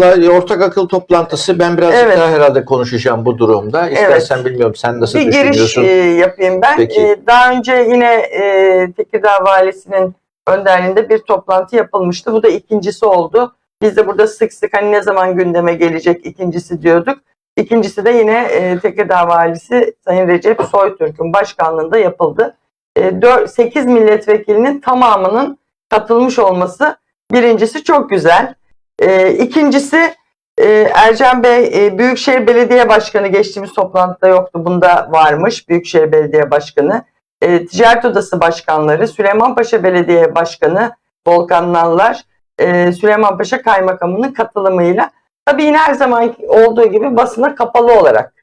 Vallahi Ortak akıl toplantısı ben birazcık Evet. daha herhalde konuşacağım bu durumda. İstersen bilmiyorum sen nasıl bir giriş düşünüyorsun? e, yapayım ben. Peki. E, daha önce yine e, Tekirdağ Valisi'nin önderliğinde bir toplantı yapılmıştı. Bu da ikincisi oldu. Biz de burada sık sık hani ne zaman gündeme gelecek ikincisi diyorduk. İkincisi de yine e, Tekirdağ Valisi Sayın Recep Soytürk'ün başkanlığında yapıldı. E, 4, 8 milletvekilinin tamamının katılmış olması birincisi çok güzel. E, ikincisi e, Ercan Bey e, Büyükşehir Belediye Başkanı geçtiğimiz toplantıda yoktu. Bunda varmış Büyükşehir Belediye Başkanı. E, Ticaret Odası Başkanları, Süleymanpaşa Belediye Başkanı Volkan Nallar, e, Süleymanpaşa Kaymakamı'nın katılımıyla tabii yine her zaman olduğu gibi basına kapalı olarak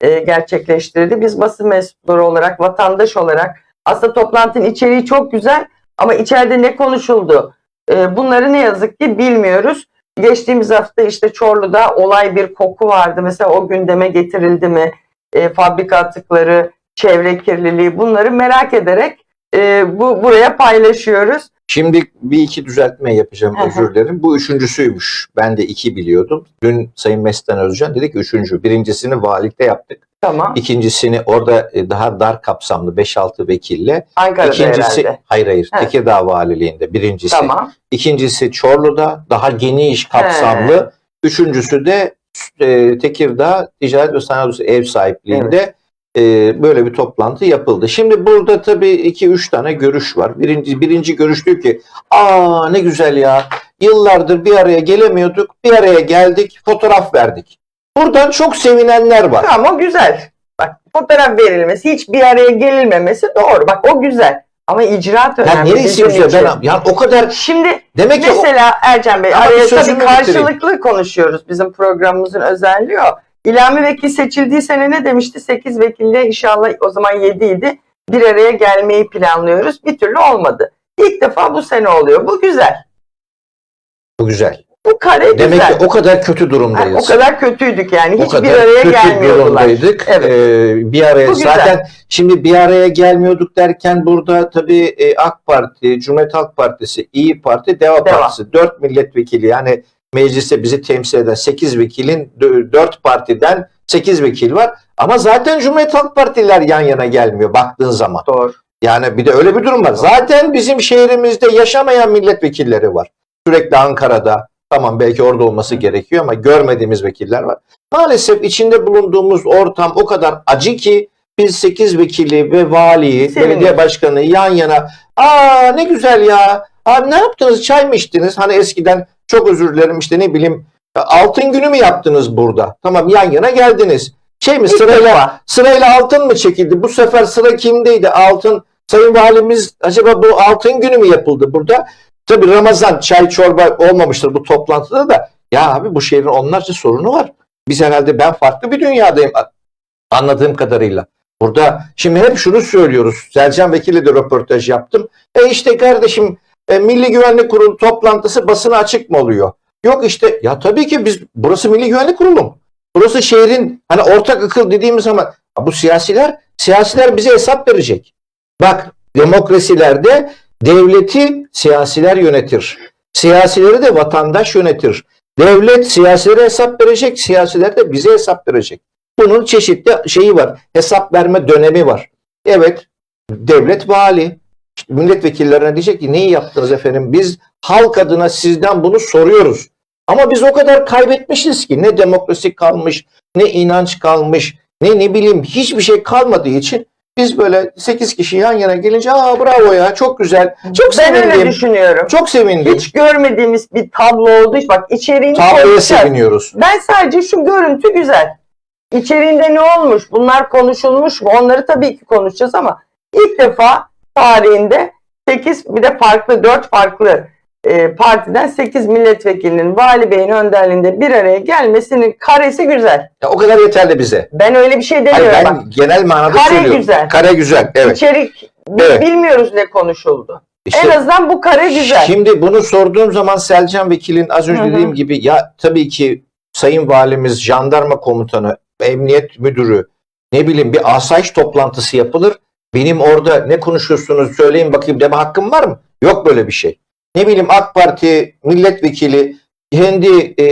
e, gerçekleştirildi. Biz basın mensupları olarak, vatandaş olarak aslında toplantının içeriği çok güzel ama içeride ne konuşuldu? E, bunları ne yazık ki bilmiyoruz. Geçtiğimiz hafta işte Çorlu'da olay bir koku vardı. Mesela o gündeme getirildi mi? E, fabrika atıkları, çevre kirliliği bunları merak ederek e, bu buraya paylaşıyoruz. Şimdi bir iki düzeltme yapacağım hı. özür dilerim. Bu üçüncüsüymüş. Ben de iki biliyordum. Dün Sayın Mestan Özcan dedi ki üçüncü. Birincisini valilikte yaptık. Tamam. İkincisini orada e, daha dar kapsamlı 5-6 vekille. Ankara'da İkincisi herhalde. hayır hayır He. Tekirdağ Valiliğinde birincisi. Tamam. İkincisi Çorlu'da daha geniş kapsamlı. Üçüncüsü de e, Tekirdağ Ticaret ve Sanayi Odası ev sahipliğinde e, böyle bir toplantı yapıldı. Şimdi burada tabii iki üç tane görüş var. Birinci, birinci görüş diyor ki aa ne güzel ya yıllardır bir araya gelemiyorduk bir araya geldik fotoğraf verdik. Buradan çok sevinenler var. Tamam o güzel. Bak fotoğraf verilmesi, hiç bir araya gelinmemesi doğru. Bak o güzel. Ama icraat Ya önemli. neresi bizim güzel ben yani o kadar Şimdi demek ki o- mesela Ercan Bey Ama araya tabii bitireyim. karşılıklı konuşuyoruz. Bizim programımızın özelliği o. İlhami Vekil seçildiği sene ne demişti? 8 vekille inşallah o zaman 7 idi. Bir araya gelmeyi planlıyoruz. Bir türlü olmadı. İlk defa bu sene oluyor. Bu güzel. bu güzel. Bu kare Demek güzel. ki o kadar kötü durumdayız. o kadar kötüydük yani. Hiç bir araya kötü gelmiyordular. durumdaydık. Evet. Ee, bir araya Bu güzel. zaten şimdi bir araya gelmiyorduk derken burada tabii e, AK Parti, Cumhuriyet Halk Partisi, İyi Parti, Deva, Deva. Partisi 4 milletvekili yani mecliste bizi temsil eden 8 vekilin 4 partiden 8 vekil var. Ama zaten Cumhuriyet Halk Partiler yan yana gelmiyor baktığın zaman. Doğru. Yani bir de öyle bir durum var. Zaten bizim şehrimizde yaşamayan milletvekilleri var. Sürekli Ankara'da. Tamam belki orada olması gerekiyor ama görmediğimiz vekiller var. Maalesef içinde bulunduğumuz ortam o kadar acı ki biz 8 vekili ve valiyi, Seviniyorum. belediye başkanı yan yana aa ne güzel ya. Abi ne yaptınız? Çay mı içtiniz? Hani eskiden çok özür dilerim işte ne bileyim altın günü mü yaptınız burada? Tamam yan yana geldiniz. Şey mi sırayla. Sırayla altın mı çekildi? Bu sefer sıra kimdeydi? Altın. Sayın Valimiz acaba bu altın günü mü yapıldı burada? Tabii Ramazan çay çorba olmamıştır bu toplantıda da. Ya abi bu şehrin onlarca sorunu var. Biz herhalde ben farklı bir dünyadayım anladığım kadarıyla. Burada şimdi hep şunu söylüyoruz. Selcan Vekil'le de röportaj yaptım. E işte kardeşim e, Milli Güvenlik Kurulu toplantısı basına açık mı oluyor? Yok işte ya tabii ki biz burası Milli Güvenlik Kurulu? Burası şehrin hani ortak akıl dediğimiz zaman bu siyasiler siyasiler bize hesap verecek. Bak demokrasilerde devleti siyasiler yönetir. Siyasileri de vatandaş yönetir. Devlet siyasilere hesap verecek, siyasiler de bize hesap verecek. Bunun çeşitli şeyi var. Hesap verme dönemi var. Evet, devlet vali milletvekillerine diyecek ki neyi yaptınız efendim? Biz halk adına sizden bunu soruyoruz. Ama biz o kadar kaybetmişiz ki ne demokrasi kalmış, ne inanç kalmış, ne ne bileyim hiçbir şey kalmadığı için biz böyle 8 kişi yan yana gelince aa bravo ya çok güzel. Çok Ben öyle sevindim. düşünüyorum. Çok sevindim. Hiç görmediğimiz bir tablo için bak içeriğini Tabloya konuşacağız. seviniyoruz. Ben sadece şu görüntü güzel. İçeriğinde ne olmuş? Bunlar konuşulmuş mu? Onları tabii ki konuşacağız ama ilk defa tarihinde 8 bir de farklı 4 farklı e, partiden 8 milletvekilinin Vali Bey'in önderliğinde bir araya gelmesinin karesi güzel. Ya, o kadar yeterli bize. Ben öyle bir şey Hayır, demiyorum. ben bak. genel manada Kare söylüyorum. güzel. Kare güzel. Evet. İçerik Evet. bilmiyoruz ne konuşuldu. İşte en azından bu kare güzel. Şimdi bunu sorduğum zaman Selcan Vekil'in az önce Hı hı. dediğim gibi ya tabii ki Sayın Valimiz, jandarma komutanı, emniyet müdürü ne bileyim bir asayiş toplantısı yapılır. Benim orada ne konuşuyorsunuz söyleyin bakayım deme hakkım var mı? Yok böyle bir şey. Ne bileyim AK Parti milletvekili kendi e,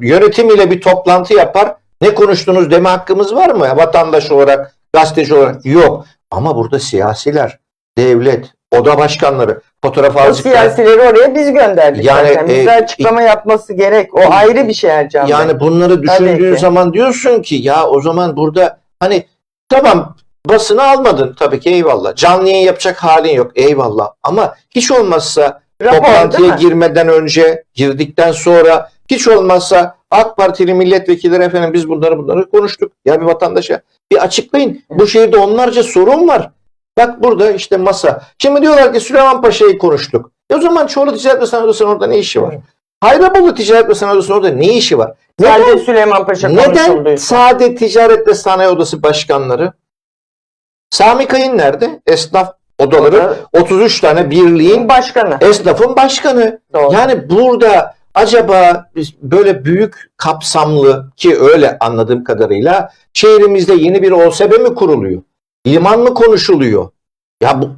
yönetimiyle bir toplantı yapar. Ne konuştunuz deme hakkımız var mı? Vatandaş olarak, gazeteci olarak yok. Ama burada siyasiler, devlet, oda başkanları, fotoğraf O azıcık siyasileri oraya biz gönderdik Yani, zaten. Bize e, açıklama yapması gerek. O ayrı bir şey Ercan Bey. Yani bunları düşündüğün ki. zaman diyorsun ki ya o zaman burada hani tamam basını almadın tabii ki eyvallah. Canlı yayın yapacak halin yok eyvallah. Ama hiç olmazsa Rapor, toplantıya girmeden önce, girdikten sonra hiç olmazsa AK Partili milletvekilleri efendim biz bunları bunları konuştuk. Ya bir vatandaşa bir açıklayın. Bu şehirde onlarca sorun var. Bak burada işte masa. Şimdi diyorlar ki Süleyman Paşa'yı konuştuk. E o zaman Çorlu Ticaret ve Sanayi Odası'nın orada ne işi var? Hayraboğlu Ticaret ve Sanayi Odası'nın orada ne işi var? Sadece Süleyman Paşa Neden sade ticaret ve sanayi odası başkanları? Sami Kayın nerede? Esnaf odaları 33 tane birliğin Başkanı. esnafın başkanı. Doğru. Yani burada acaba biz böyle büyük kapsamlı ki öyle anladığım kadarıyla şehrimizde yeni bir OSB mi kuruluyor? Liman mı konuşuluyor? Ya bu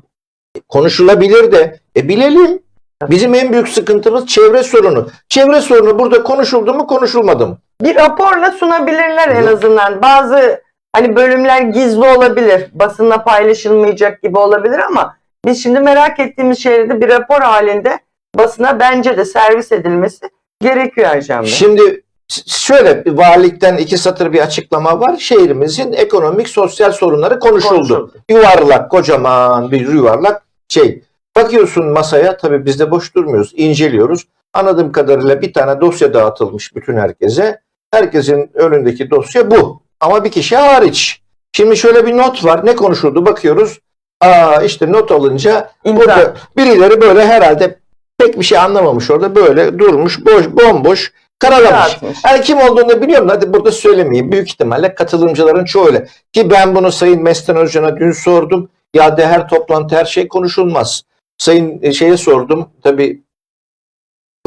konuşulabilir de e bilelim. Bizim en büyük sıkıntımız çevre sorunu. Çevre sorunu burada konuşuldu mu konuşulmadı mı? bir raporla sunabilirler en azından. Bazı hani bölümler gizli olabilir. Basınla paylaşılmayacak gibi olabilir ama biz şimdi merak ettiğimiz şeyleri bir rapor halinde basına bence de servis edilmesi gerekiyor Ercan Bey. Şimdi şöyle bir valilikten iki satır bir açıklama var. Şehrimizin ekonomik sosyal sorunları konuşuldu. Konuşuldu. Yuvarlak kocaman bir yuvarlak şey. Bakıyorsun masaya tabii biz de boş durmuyoruz. inceliyoruz. Anladığım kadarıyla bir tane dosya dağıtılmış bütün herkese. Herkesin önündeki dosya bu. Ama bir kişi hariç. Şimdi şöyle bir not var. Ne konuşuldu bakıyoruz. Aa işte not alınca İmza. burada birileri böyle herhalde pek bir şey anlamamış orada böyle durmuş boş bomboş karalamış. Yani kim olduğunu biliyorum hadi burada söylemeyeyim. Büyük ihtimalle katılımcıların çoğu öyle. Ki ben bunu Sayın Mestan Özcan'a dün sordum. Ya de her toplantı her şey konuşulmaz. Sayın e, şeye sordum. Tabii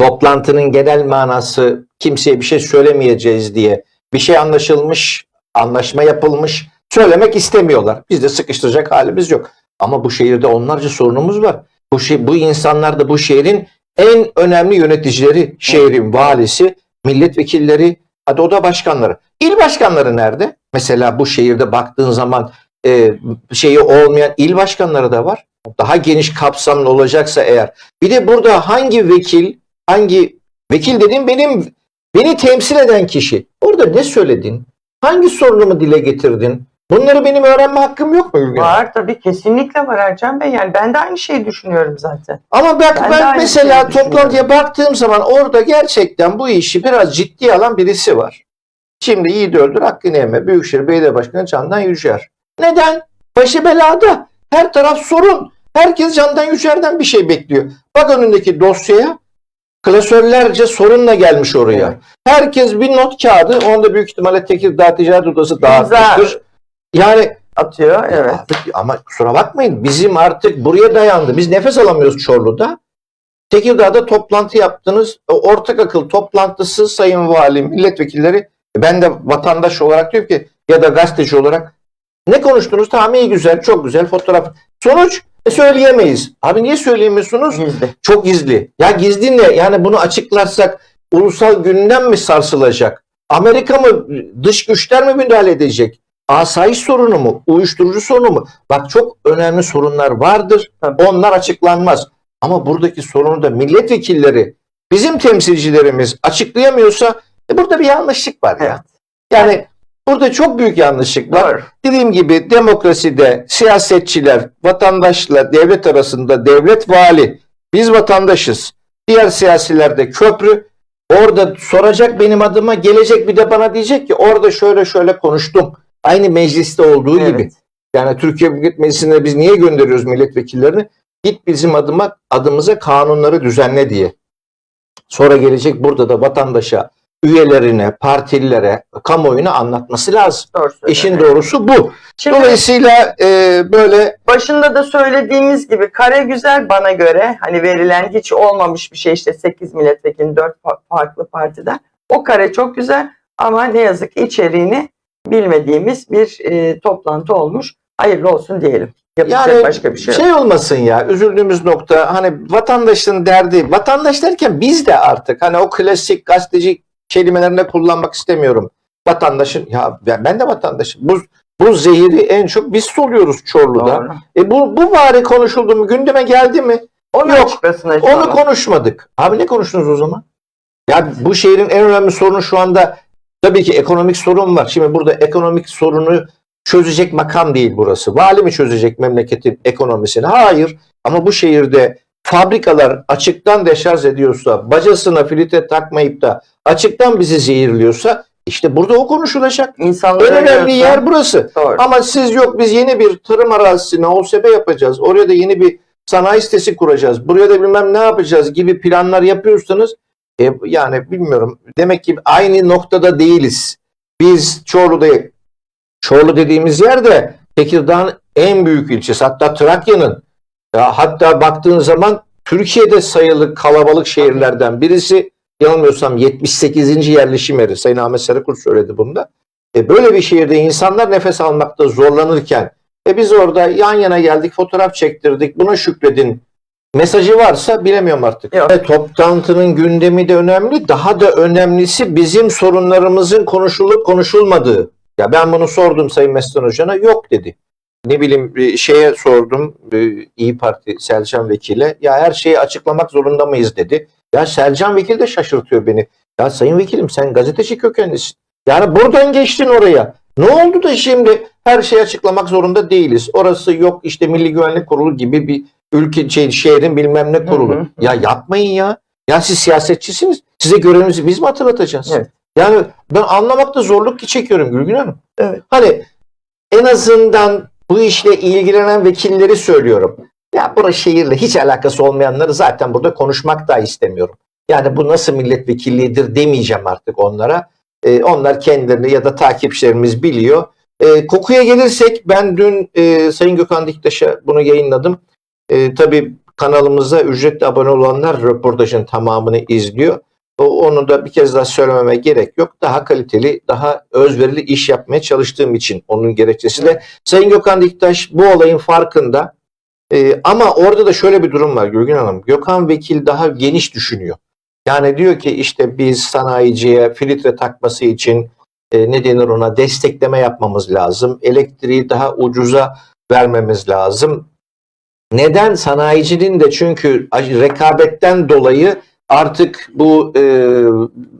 toplantının genel manası kimseye bir şey söylemeyeceğiz diye bir şey anlaşılmış, anlaşma yapılmış. Söylemek istemiyorlar. Biz de sıkıştıracak halimiz yok. Ama bu şehirde onlarca sorunumuz var. Bu şey, bu insanlar da bu şehrin en önemli yöneticileri, şehrin valisi, milletvekilleri, hadi oda başkanları. İl başkanları nerede? Mesela bu şehirde baktığın zaman e, şeyi olmayan il başkanları da var. Daha geniş kapsamlı olacaksa eğer. Bir de burada hangi vekil, hangi vekil dediğim benim beni temsil eden kişi. Orada ne söyledin? Hangi sorunumu dile getirdin? Bunları benim öğrenme hakkım yok mu Ülgen? Var tabii kesinlikle var Ercan Bey. Yani ben de aynı şeyi düşünüyorum zaten. Ama bak Ben ben, mesela toplantıya baktığım zaman orada gerçekten bu işi biraz ciddiye alan birisi var. Şimdi Yiğit Öldür, Hakkı Neyme, Büyükşehir Belediye Başkanı Candan Yücer. Neden? Başı belada. Her taraf sorun. Herkes Candan Yücer'den bir şey bekliyor. Bak önündeki dosyaya klasörlerce sorunla gelmiş oraya. Evet. Herkes bir not kağıdı. Onda büyük ihtimalle Tekirdağ Ticaret Odası dağıtmıştır. Yani Atıyor evet. Abi, ama kusura bakmayın bizim artık buraya dayandı. Biz nefes alamıyoruz Çorlu'da. Tekirdağ'da toplantı yaptınız. Ortak akıl toplantısı sayın vali, milletvekilleri ben de vatandaş olarak diyorum ki ya da gazeteci olarak ne konuştunuz? Tamam iyi güzel, çok güzel fotoğraf. Sonuç e, söyleyemeyiz. Abi niye söyleyemiyorsunuz? Gizli. Çok gizli. Ya gizli ne? Yani bunu açıklarsak ulusal gündem mi sarsılacak? Amerika mı, dış güçler mi müdahale edecek? Asayiş sorunu mu? Uyuşturucu sorunu mu? Bak çok önemli sorunlar vardır. Tabii. Onlar açıklanmaz. Ama buradaki sorunu da milletvekilleri, bizim temsilcilerimiz açıklayamıyorsa e, burada bir yanlışlık var ya. Evet. Yani burada çok büyük yanlışlık var. Doğru. Dediğim gibi demokraside siyasetçiler, vatandaşla devlet arasında devlet vali, biz vatandaşız. Diğer siyasiler de köprü. Orada soracak benim adıma gelecek bir de bana diyecek ki orada şöyle şöyle konuştum. Aynı mecliste olduğu Evet. gibi. Yani Türkiye Büyük Meclisi'ne biz niye gönderiyoruz milletvekillerini? Git bizim adıma adımıza kanunları düzenle diye. Sonra gelecek burada da vatandaşa, üyelerine, partililere, kamuoyuna anlatması lazım. Doğru söylüyorsun. İşin doğrusu bu. Şimdi Dolayısıyla e, böyle başında da söylediğimiz gibi kare güzel bana göre hani verilen hiç olmamış bir şey işte 8 milletvekili 4 farklı partiden. O kare çok güzel ama ne yazık ki içeriğini bilmediğimiz bir e, toplantı olmuş. Hayırlı olsun diyelim. Yapacak Yani başka bir şey yok. şey olmasın ya üzüldüğümüz nokta hani vatandaşın derdi vatandaş derken biz de artık hani o klasik gazeteci kelimelerini kullanmak istemiyorum. Vatandaşın ya ben de vatandaşım. Bu bu zehiri en çok biz soluyoruz Çorlu'da. Doğru. E bu bu bari konuşuldu mu? Gündeme geldi mi? Onu Yok, Onu konuşmadık. Abi ne konuştunuz o zaman? Ya bu şehrin en önemli sorunu şu anda tabii ki ekonomik sorun var. Şimdi burada ekonomik sorunu çözecek makam değil burası. Vali mi çözecek memleketin ekonomisini? Hayır. Ama bu şehirde fabrikalar açıktan deşarj ediyorsa, bacasına filtre takmayıp da açıktan bizi zehirliyorsa işte burada o konuşulacak. İnsanlara En önemli görsen- yer burası. Doğru. Ama siz yok biz yeni bir tarım arazisine OSB yapacağız. Oraya da yeni bir sanayi sitesi kuracağız. Buraya da bilmem ne yapacağız gibi planlar yapıyorsanız e, yani bilmiyorum. Demek ki aynı noktada değiliz. Biz Çorlu'da Çorlu dediğimiz yerde Tekirdağ'ın en büyük ilçesi. Hatta Trakya'nın ya hatta baktığın zaman Türkiye'de sayılı kalabalık şehirlerden birisi yanılmıyorsam 78. yerleşim yeri. Sayın Ahmet Sarıkurt söyledi bunu da. E böyle bir şehirde insanlar nefes almakta zorlanırken e biz orada yan yana geldik, fotoğraf çektirdik, buna şükredin mesajı varsa bilemiyorum artık. Yok. E, toplantının gündemi de önemli. Daha da önemlisi bizim sorunlarımızın konuşulup konuşulmadığı. Ya ben bunu sordum Sayın Mesut Hoca'na yok dedi. Ne bileyim şeye sordum İyi Parti Selcan Vekil'e ya her şeyi açıklamak zorunda mıyız dedi. Ya Selcan Vekil de şaşırtıyor beni. Ya Sayın Vekilim sen gazeteci kökenlisin. Yani buradan geçtin oraya. Ne oldu da şimdi her şeyi açıklamak zorunda değiliz. Orası yok işte Milli Güvenlik Kurulu gibi bir ülke şey, şehrin bilmem ne kurulu. Hı hı. Ya yapmayın ya. Ya siz siyasetçisiniz. Size görevimizi biz mi hatırlatacağız? Evet. Yani ben anlamakta zorluk çekiyorum Gülgün Hanım. Evet. Hani en azından bu işle ilgilenen vekilleri söylüyorum. Ya burası şehirle hiç alakası olmayanları zaten burada konuşmak da istemiyorum. Yani bu nasıl milletvekilliğidir demeyeceğim artık onlara. Ee, onlar kendilerini ya da takipçilerimiz biliyor. Ee, kokuya gelirsek ben dün e, Sayın Gökhan Diktaş'a bunu yayınladım. E, tabii kanalımıza ücretli abone olanlar röportajın tamamını izliyor. Onu da bir kez daha söylememe gerek yok. Daha kaliteli, daha özverili iş yapmaya çalıştığım için onun gerekçesi de. Sayın Gökhan Diktaş bu olayın farkında. E, ama orada da şöyle bir durum var Gülgün Hanım. Gökhan Vekil daha geniş düşünüyor. Yani diyor ki işte biz sanayiciye filtre takması için e, ne denir ona destekleme yapmamız lazım. Elektriği daha ucuza vermemiz lazım. Neden? Sanayicinin de çünkü rekabetten dolayı artık bu e,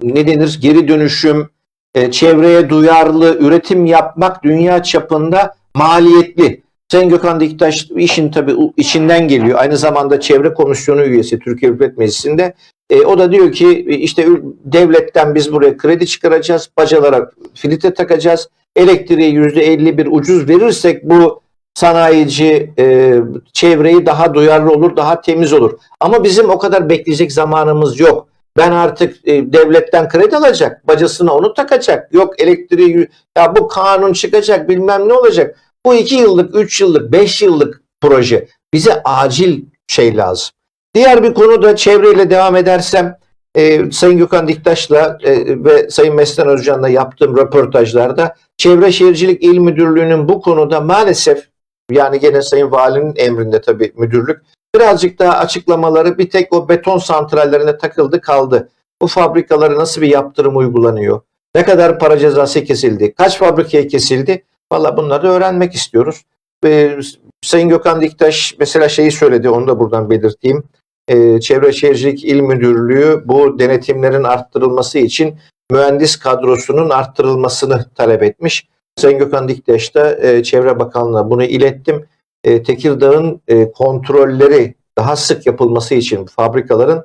ne denir geri dönüşüm, e, çevreye duyarlı üretim yapmak dünya çapında maliyetli. Sayın Gökhan Diktaş işin tabii içinden geliyor. Aynı zamanda çevre komisyonu üyesi Türkiye Hükümet Meclisi'nde. E, o da diyor ki e, işte devletten biz buraya kredi çıkaracağız, bacalara filtre takacağız. Elektriği %51 ucuz verirsek bu sanayici e, çevreyi daha duyarlı olur, daha temiz olur. Ama bizim o kadar bekleyecek zamanımız yok. Ben artık e, devletten kredi alacak, bacasına onu takacak. Yok elektriği, ya bu kanun çıkacak, bilmem ne olacak. Bu iki yıllık, üç yıllık, beş yıllık proje. Bize acil şey lazım. Diğer bir konu da çevreyle devam edersem, e, Sayın Gökhan Diktaş'la e, ve Sayın Mesut Özcan'la yaptığım röportajlarda Çevre Şehircilik İl Müdürlüğü'nün bu konuda maalesef yani gene Sayın Valinin emrinde tabii müdürlük birazcık daha açıklamaları bir tek o beton santrallerine takıldı kaldı. Bu fabrikalara nasıl bir yaptırım uygulanıyor? Ne kadar para cezası kesildi? Kaç fabrikaya kesildi? Valla bunları öğrenmek istiyoruz. Ee, Sayın Gökhan Diktaş mesela şeyi söyledi onu da buradan belirteyim. Ee, Çevre Şehircilik İl Müdürlüğü bu denetimlerin arttırılması için mühendis kadrosunun arttırılmasını talep etmiş. Sayın Gökhan Diktaş da e, Çevre Bakanlığı'na bunu ilettim. E, Tekirdağ'ın e, kontrolleri daha sık yapılması için fabrikaların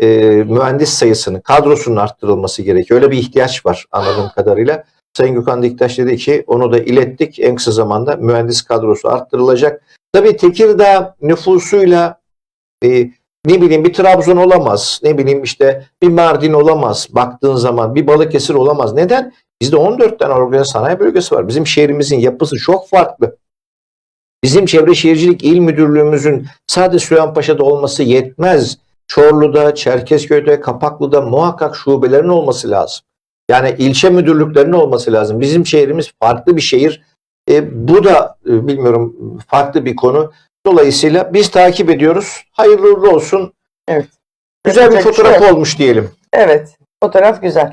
e, mühendis sayısını, kadrosunun arttırılması gerekiyor. Öyle bir ihtiyaç var anladığım kadarıyla. Sayın Gökhan Diktaş dedi ki onu da ilettik. En kısa zamanda mühendis kadrosu arttırılacak. Tabii Tekirdağ nüfusuyla e, ne bileyim bir Trabzon olamaz. Ne bileyim işte bir Mardin olamaz. Baktığın zaman bir Balıkesir olamaz. Neden? Bizde 14 tane organize sanayi bölgesi var. Bizim şehrimizin yapısı çok farklı. Bizim Çevre Şehircilik İl Müdürlüğümüzün sadece Süleymanpaşa'da olması yetmez. Çorlu'da, Çerkezköy'de, Kapaklı'da muhakkak şubelerin olması lazım. Yani ilçe müdürlüklerinin olması lazım. Bizim şehrimiz farklı bir şehir. E, bu da e, bilmiyorum farklı bir konu. Dolayısıyla biz takip ediyoruz. Hayırlı uğurlu olsun. Evet. Güzel bir Yapacak bir şey fotoğraf yok. olmuş diyelim. Evet. Fotoğraf güzel.